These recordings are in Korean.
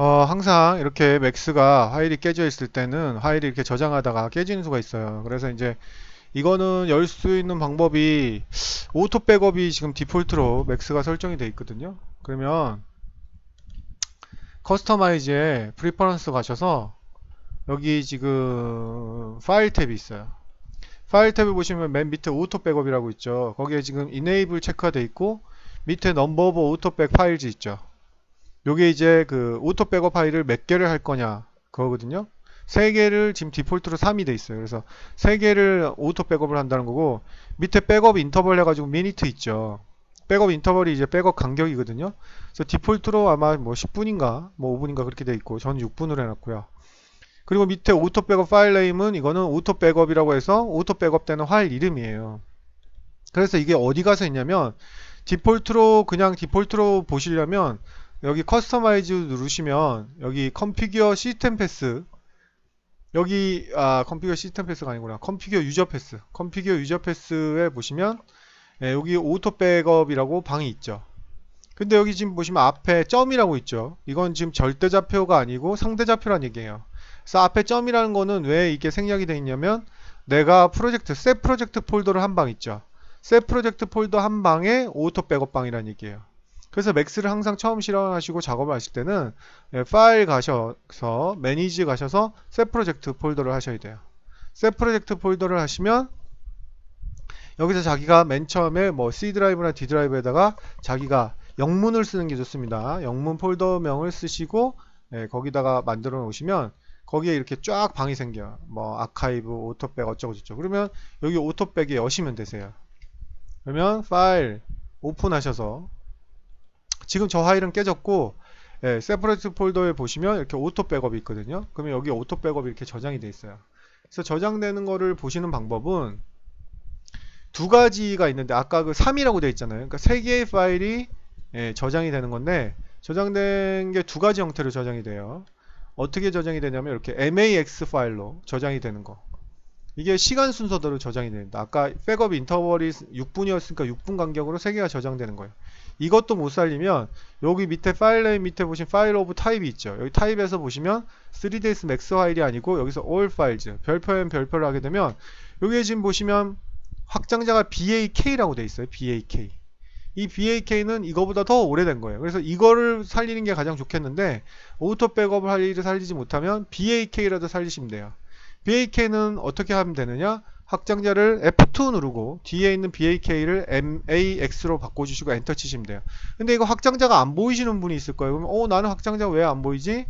어, 항상 이렇게 맥스가 파일이 깨져 있을 때는 파일이 이렇게 저장하다가 깨지는 수가 있어요. 그래서 이제 이거는 열 수 있는 방법이 오토 백업이 지금 디폴트로 맥스가 설정이 되어 있거든요. 그러면 커스터마이즈에 프리퍼런스 가셔서 여기 지금 파일 탭이 있어요. 파일 탭을 보시면 맨 밑에 오토 백업이라고 있죠. 거기에 지금 이네이블 체크가 되어 있고 밑에 넘버 오브 오토 백 파일즈 있죠. 요게 이제 그 오토 백업 파일을 몇 개를 할 거냐 그거거든요. 세 개를 지금 디폴트로 3이 돼 있어요. 그래서 세 개를 오토 백업을 한다는 거고 밑에 백업 인터벌 해가지고 미니트 있죠. 백업 인터벌이 이제 백업 간격이거든요. 그래서 디폴트로 아마 뭐 10분인가 뭐 5분인가 그렇게 돼 있고 저는 6분으로 해놨고요. 그리고 밑에 오토 백업 파일 네임은 이거는 오토 백업이라고 해서 오토 백업 되는 파일 이름이에요. 그래서 이게 어디 가서 있냐면 디폴트로 그냥 디폴트로 보시려면 여기 커스터마이즈 누르시면 여기 컨피규어 시스템 패스 여기 아 컨피규어 시스템 패스가 아니구나. 컨피규어 유저 패스 컨피규어 유저 패스에 보시면 예, 여기 오토 백업이라고 방이 있죠. 근데 여기 지금 보시면 앞에 점이라고 있죠. 이건 지금 절대 좌표가 아니고 상대 좌표란 얘기예요. 그래서 앞에 점이라는 거는 왜 이게 생략이 되어 있냐면 내가 프로젝트 셋 프로젝트 폴더를 한 방 있죠. 셋 프로젝트 폴더 한 방에 오토 백업 방이라는 얘기예요 그래서 맥스를 항상 처음 실행하시고 작업을 하실 때는 예, 파일 가셔서 매니지 가셔서 셋 프로젝트 폴더를 하셔야 돼요. 셋 프로젝트 폴더를 하시면 여기서 자기가 맨 처음에 뭐 C 드라이브나 D 드라이브에다가 자기가 영문을 쓰는 게 좋습니다. 영문 폴더명을 쓰시고 예, 거기다가 만들어 놓으시면 거기에 이렇게 쫙 방이 생겨요. 뭐 아카이브, 오토백 어쩌고 저쩌고 그러면 여기 오토백에 여시면 되세요. 그러면 파일 오픈하셔서 지금 저 파일은 깨졌고 예, 세퍼레이트 폴더에 보시면 이렇게 오토 백업이 있거든요. 그러면 여기 오토 백업이 이렇게 저장이 되어 있어요. 그래서 저장되는 거를 보시는 방법은 두 가지가 있는데 아까 그 3이라고 되어 있잖아요. 그러니까 세 개의 파일이 예, 저장이 되는 건데 저장된 게 두 가지 형태로 저장이 돼요. 어떻게 저장이 되냐면 이렇게 MAX 파일로 저장이 되는 거. 이게 시간 순서대로 저장이 됩니다. 아까 백업 인터벌이 6분이었으니까 6분 간격으로 3개가 저장되는 거예요. 이것도 못 살리면 여기 밑에 파일 네임 밑에 보신 파일 오브 타입이 있죠. 여기 타입에서 보시면 3ds max 파일이 아니고 여기서 all files 별표엔 별표를 하게 되면 여기에 지금 보시면 확장자가 bak라고 돼 있어요. bak 이 bak는 이거보다 더 오래된 거예요. 그래서 이거를 살리는 게 가장 좋겠는데 오토 백업을 할 일을 살리지 못하면 bak라도 살리시면 돼요. bak는 어떻게 하면 되느냐 확장자를 F2 누르고 뒤에 있는 BAK를 MAX로 바꿔주시고 엔터 치시면 돼요. 근데 이거 확장자가 안 보이시는 분이 있을 거예요. 그러면 어 나는 확장자가 왜안 보이지?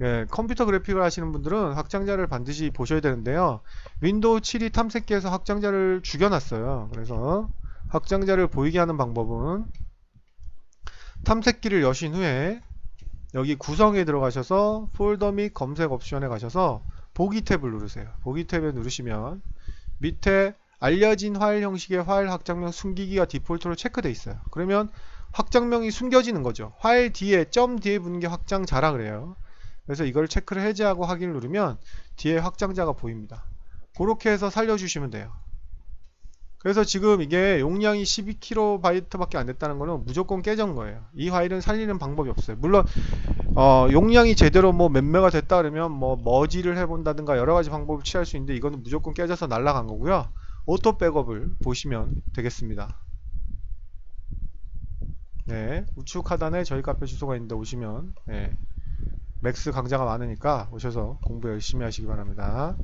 예, 컴퓨터 그래픽을 하시는 분들은 확장자를 반드시 보셔야 되는데요. 윈도우 7이 탐색기에서 확장자를 죽여놨어요. 그래서 확장자를 보이게 하는 방법은 탐색기를 여신 후에 여기 구성에 들어가셔서 폴더 및 검색 옵션에 가셔서 보기 탭을 누르세요. 보기 탭에 누르시면 밑에 알려진 파일 형식의 파일 확장명 숨기기가 디폴트로 체크되어 있어요. 그러면 확장명이 숨겨지는 거죠. 파일 뒤에 점 뒤에 붙는 게 확장자라 그래요. 그래서 이걸 체크를 해제하고 확인을 누르면 뒤에 확장자가 보입니다. 그렇게 해서 살려주시면 돼요. 그래서 지금 이게 용량이 12KB 밖에 안 됐다는 거는 무조건 깨진 거예요. 이 파일은 살리는 방법이 없어요. 물론 어, 용량이 제대로 뭐몇 메가 됐다 그러면 뭐 머지를 해본다든가 여러 가지 방법을 취할 수 있는데 이거는 무조건 깨져서 날라간 거고요. 오토 백업을 보시면 되겠습니다. 네, 우측 하단에 저희 카페 주소가 있는데 오시면 네, 맥스 강좌가 많으니까 오셔서 공부 열심히 하시기 바랍니다.